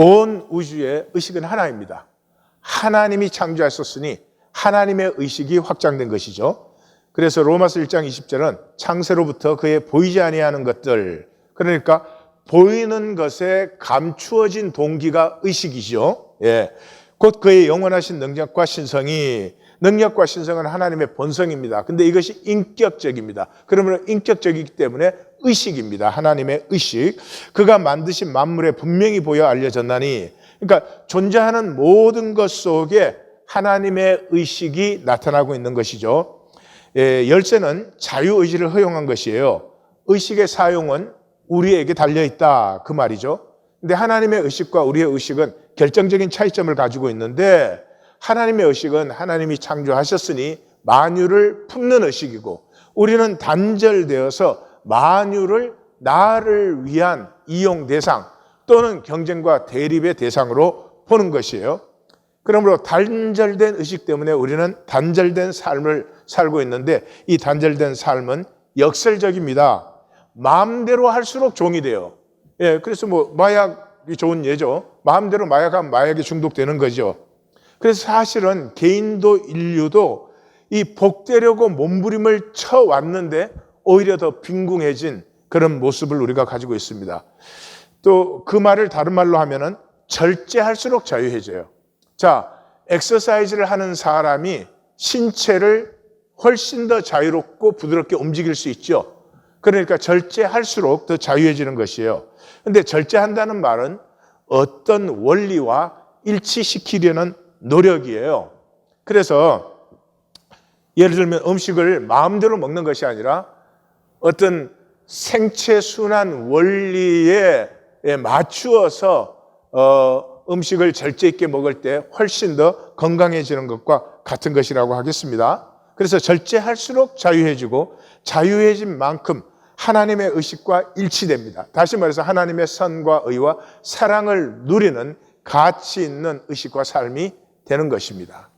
온 우주의 의식은 하나입니다. 하나님이 창조하셨으니 하나님의 의식이 확장된 것이죠. 그래서 로마서 1장 20절은 창세로부터 그의 보이지 아니하는 것들 그러니까 보이는 것에 감추어진 동기가 의식이죠. 예. 곧 그의 영원하신 능력과 신성이 능력과 신성은 하나님의 본성입니다. 근데 이것이 인격적입니다. 그러면 인격적이기 때문에 의식입니다. 하나님의 의식. 그가 만드신 만물에 분명히 보여 알려졌나니 그러니까 존재하는 모든 것 속에 하나님의 의식이 나타나고 있는 것이죠. 예, 열쇠는 자유의지를 허용한 것이에요. 의식의 사용은 우리에게 달려 있다. 그 말이죠. 근데 하나님의 의식과 우리의 의식은 결정적인 차이점을 가지고 있는데 하나님의 의식은 하나님이 창조하셨으니 만유를 품는 의식이고 우리는 단절되어서 만유를 나를 위한 이용 대상 또는 경쟁과 대립의 대상으로 보는 것이에요. 그러므로 단절된 의식 때문에 우리는 단절된 삶을 살고 있는데 이 단절된 삶은 역설적입니다. 마음대로 할수록 종이 돼요. 예, 그래서 뭐 마약이 좋은 예죠. 마음대로 마약하면 마약에 중독되는 거죠. 그래서 사실은 개인도 인류도 이 복되려고 몸부림을 쳐 왔는데 오히려 더 빈궁해진 그런 모습을 우리가 가지고 있습니다. 또 그 말을 다른 말로 하면은 절제할수록 자유해져요. 자, 엑서사이즈를 하는 사람이 신체를 훨씬 더 자유롭고 부드럽게 움직일 수 있죠. 그러니까 절제할수록 더 자유해지는 것이에요. 근데 절제한다는 말은 어떤 원리와 일치시키려는 노력이에요. 그래서 예를 들면 음식을 마음대로 먹는 것이 아니라 어떤 생체 순환 원리에 맞추어서 어, 음식을 절제 있게 먹을 때 훨씬 더 건강해지는 것과 같은 것이라고 하겠습니다. 그래서 절제할수록 자유해지고 자유해진 만큼 하나님의 의식과 일치됩니다. 다시 말해서 하나님의 선과 의와 사랑을 누리는 가치 있는 의식과 삶이 되는 것입니다.